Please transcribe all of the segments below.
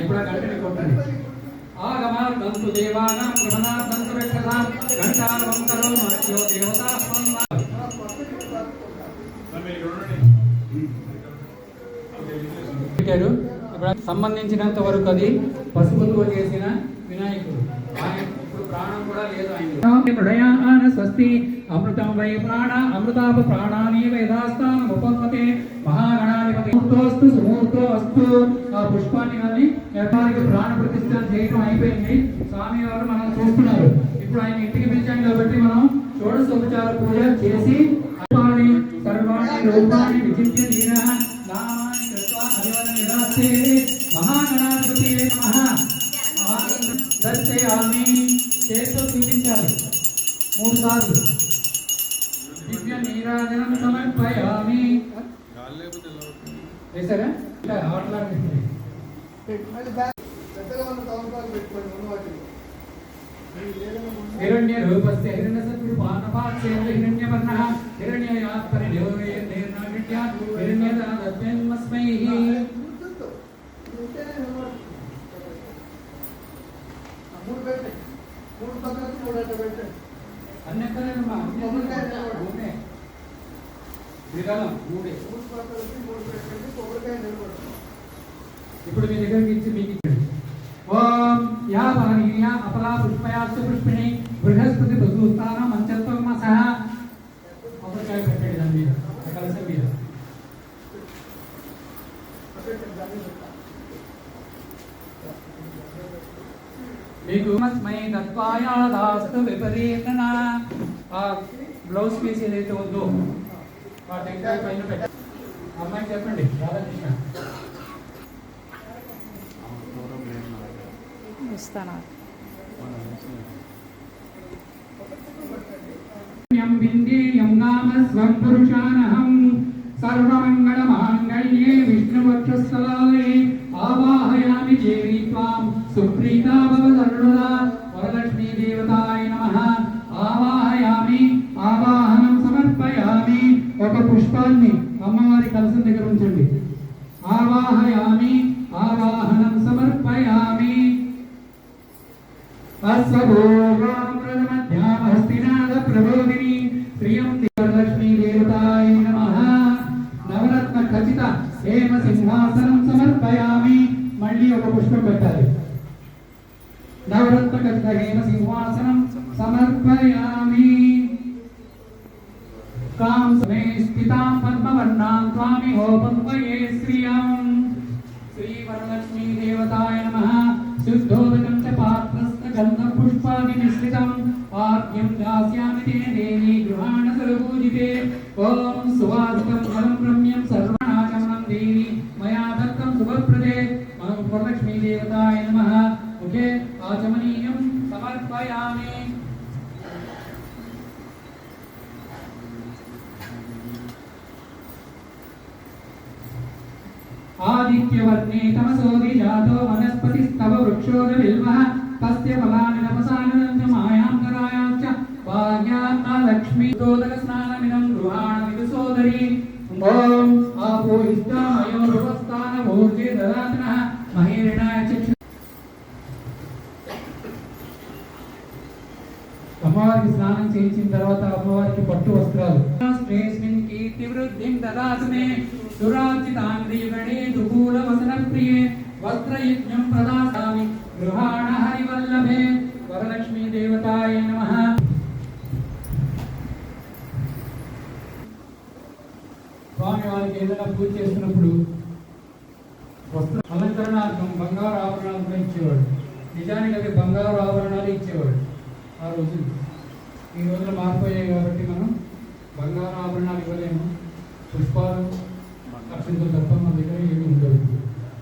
ఇప్పుడు ఆ గంటని కొట్టండి. ఆగమార్థంతు దేవానాం గ్రహణార్థంతు రక్షసాం. ఘంటారవం కరోమ దేవతా పెట్టారు. సంబంధించినంత వరకు అది పసుపుతో చేసిన వినాయకుడు. ప్రాణం హృదయాన స్వస్తి అమృతం వై ప్రాణ అమృతాప ప్రాణాని వేదాస్థానం ఉపమతే మహాగణాధిపతి. సుమూర్తో అస్తు ఆ పుష్పాన్ని కానీ యథానికి ప్రాణ ప్రతిష్ట చేయడం అయిపోయింది. స్వామి వారు మనం చూస్తున్నారు. ఇప్పుడు ఆయన ఇంటికి పిలిచాం కాబట్టి మనం షోడశోపచార పూజ చేసి సర్వాణి సర్వాణి రూపాన్ని విచిత్య దీన నామాని కృత్వా అధివన నిరాస్తే మహాగణాధిపతి. हिरण्यरूपस्य हिरण्यसद्भिः पानपाक्षेण हिरण्यवर्णः हिरण्ययात् परिदेवयेर्नाट्यात् हिरण्यदादत्तन्मस्मैः ಮೂರು ಬೇಟೆ ಮೂರು ಪಕ್ಕದ ಮೂರಾಟ ಬೇಟೆ ಅನ್ನಕ್ಕನೇ ನಮ್ಮ ಮೂಡೆ ಮೂರು ಪಕ್ಕದಲ್ಲಿ ಮೂರು ಬೇಟೆ ಕೊಬ್ಬರಿಕಾಯಿ ನಿಲ್ಕೊಡ್ತಾರೆ ఇప్పుడు మీ దగ్గరికి ఇచ్చి మీకు ఇచ్చాడు ఓం యా భాగీయ అపలా పుష్పయాచ పుష్పిణి బృహస్పతి బృహస్థాన మంచత్వం సహ. కొబ్బరికాయ పెట్టండి దాని మీద. ఆ మీద. మీకు మై తత్వాయాదాస్తు విపరీతన. ఆ బ్లౌజ్ పీస్ ఏదైతే ఉందో ఆ టెంకాయ పైన పెట్టండి. అమ్మాయి చెప్పండి రాధాకృష్ణ. ఇస్తానా సర్వమంగళమాంగళ్యే విష్ణువక్షస్థలాలే ఆవాహయామి దేవి త్వాం సుప్రీతా భవ సర్వదా వరలక్ష్మీ దేవతాయ నమః. ఆవాహయామి ఆవాహనం సమర్పయామి. ఒక పుష్పాన్ని అమ్మవారి కలసం దగ్గర ఉంచండి. ఆవాహయామి ఖచ్చిత. హేమ సింహాసనం సమర్పయామి. మళ్ళీ ఒక పుష్పం పెట్టాలి. నవరత్న ఖచ్చిత హేమ సింహాసనం సమర్పయామి. కాం సమే స్థితాం పద్మవర్ణాం స్వామి హోపంపయే శ్రియం. శ్రీ వరలక్ష్మీ దేవతాయ నమః. శుద్ధోదకం చ పాత్రస్థ గంధం పుష్పాది మిశ్రితం. ఆర్ఘ్యం దాస్యామి తే దేవి గృహాణ సర్వపూజితే ఓం సువాసితం ఫలం బ్రహ్మ సర్వనాశమనం దేవి మయా దత్తం శుభప్రదే మనం వరలక్ష్మీ దేవతాయ నమః ముఖే ఆచమనీయం సమర్పయామి ఆదిత్యవర్ణే తమసోది జాతో వనస్పతి స్తవ వృక్షోద బిల్వః తస్య ఫలాని నపసానంద మాయాంగరాయాచ భాగ్యాన్న లక్ష్మీ దోదక స్నానమిదం గృహాణ విదుసోదరి ఓం ఆపో ఇష్టామయో భువస్థాన భోజే దదాతనః మహేరణాయ చక్షు అమ్మవారికి స్నానం చేయించిన తర్వాత అమ్మవారికి పట్టు వస్త్రాలు. శ్రేయస్ని కీర్తి వృద్ధిం దదాతు మే సురాజితాంద్రియగణే దుకూల వసన ప్రియే వస్త్రయజ్ఞం ప్రదాసామి గృహాణ హరివల్లభే వరలక్ష్మీ దేవతాయ నమః స్వామి వారికి ఏదైనా పూజ చేసినప్పుడు వస్త్ర అలంకరణార్థం బంగారు ఆభరణాలు కూడా ఇచ్చేవాడు. నిజానికి అది బంగారు ఆభరణాలు ఇచ్చేవాడు ఆ రోజు ఈ రోజున మారిపోయాయి కాబట్టి మనం బంగారు ఆభరణాలు ఇవ్వలేము. పుష్పాలు అక్షంతులు తప్ప మన దగ్గర ఏమి ఉండవు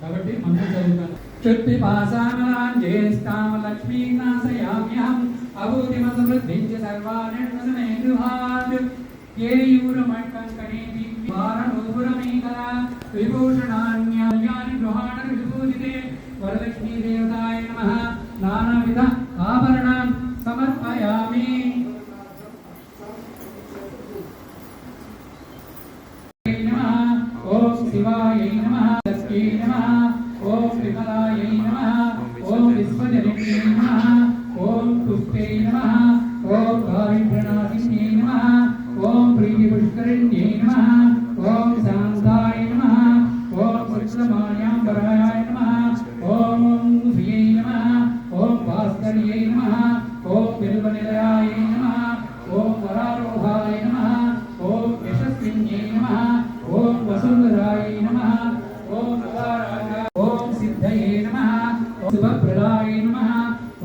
కాబట్టి మనం చదువుతాం చుట్టి పాసామలాంజేస్తామ లక్ష్మీ నాశయామ్యహం అభూతిమ సమృద్ధించ సర్వాణి గృహాత్ కేయూరమట్టంకనే దివ్యారణోపురమేకల విభూషణాన్యాన్ని గృహాణ విభూజితే వరలక్ష్మీ దేవతాయ నమః. నానావిధ ఆభరణాన్ని శుభప్రదాయ నమః. ఓం అపారాయ ఓం సిద్ధయే నమః. ఓం శుభప్రదాయ నమః.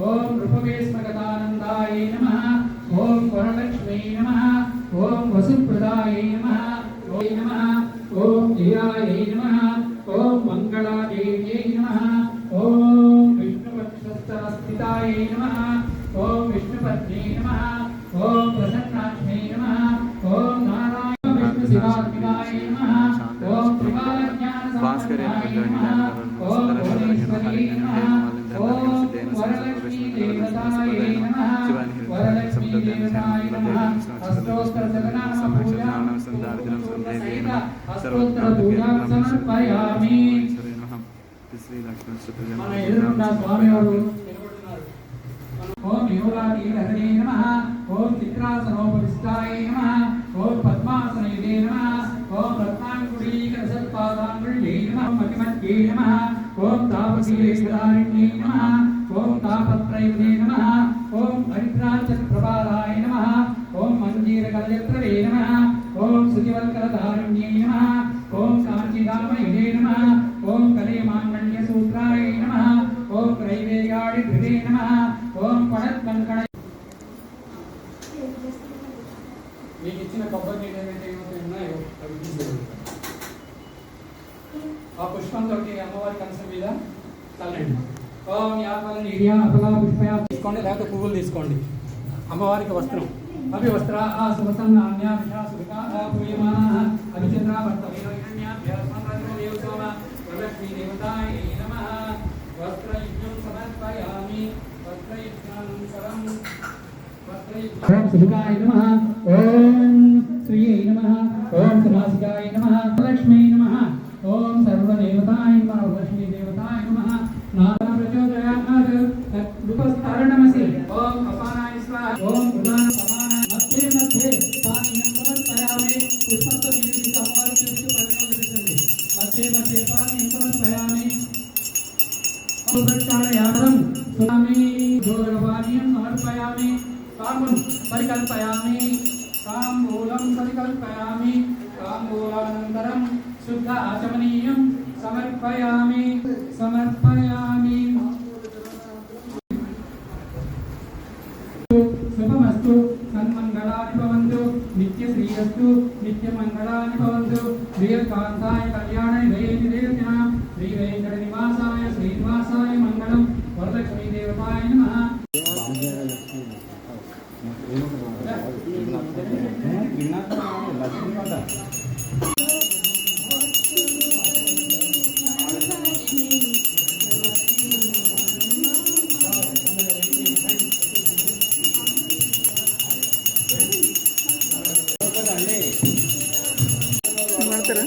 ఓం రూపవేశ్మగతానందాయ నమః. ఓం వరలక్ష్మీ నమః. ఓం వసుప్రదాయ నమః. ఓం నమః. ఓం జయాయ నమః. ఓం మంగళాదేవ్యై నమః. ఓం విష్ణుపక్షస్థితాయ నమః. ఓం అష్టోత్తర శతనామ పూజాం సహిత అష్టోత్తర పూజాం సమర్పయామి మన ఎదురున్న స్వామివారు నిలబడుతున్నారు. ఓం యోగాదీరహరే నమః ఓం చిత్రాసనోపవిష్టాయ నమః ఓం పద్మాసనయుదే ఓం ఓం ఓం తాపత్రయుదే మీకు ఇచ్చిన కొబ్బరి నీళ్ళు ఏవైతే ఏవైతే ఉన్నాయో అవి తీసేయండి ఆ పుష్పంతో అమ్మవారి కంచం మీద తల్లండి ఓం యాపల నీడియా అపలా పుష్పయా తీసుకోండి లేకపోతే పువ్వులు తీసుకోండి. అమ్మవారికి వస్త్రం. అవి వస్త్ర ఆ సువసన్న అన్యా విషా సుఖా ఆ పూయమానా అభిచంద్రా భర్త వీరజ్ఞాభ్యాసమరజో సోమ వరలక్ష్మీ దేవతాయ నమ. వస్త్రయుజ్ఞం సమర్పయామి. వస్త్రయుజ్ఞం సరం వస్త్రయుజ్ఞం సుఖాయ నమ. ఓం శ్రీయై నమ ఓం సుభాషికాయ నమ లక్ష్మీ నమ ఓం సర్వదేవతాయ నమ లక్ష్మీ దేవతాయ నమః. కామం పరికల్పయామి తాంబూలం పరికల్పయామి తాంబూలానంతరం శుద్ధ ఆచమనీయం సమర్పయామి సమర్పయామి శుభమస్తు సన్మంగళాని భవంతు నిత్య శ్రీయస్తు నిత్య మంగళాని భవంతు శ్రీయకాంతాయ కళ్యాణ నిలయని దేవత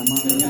আমার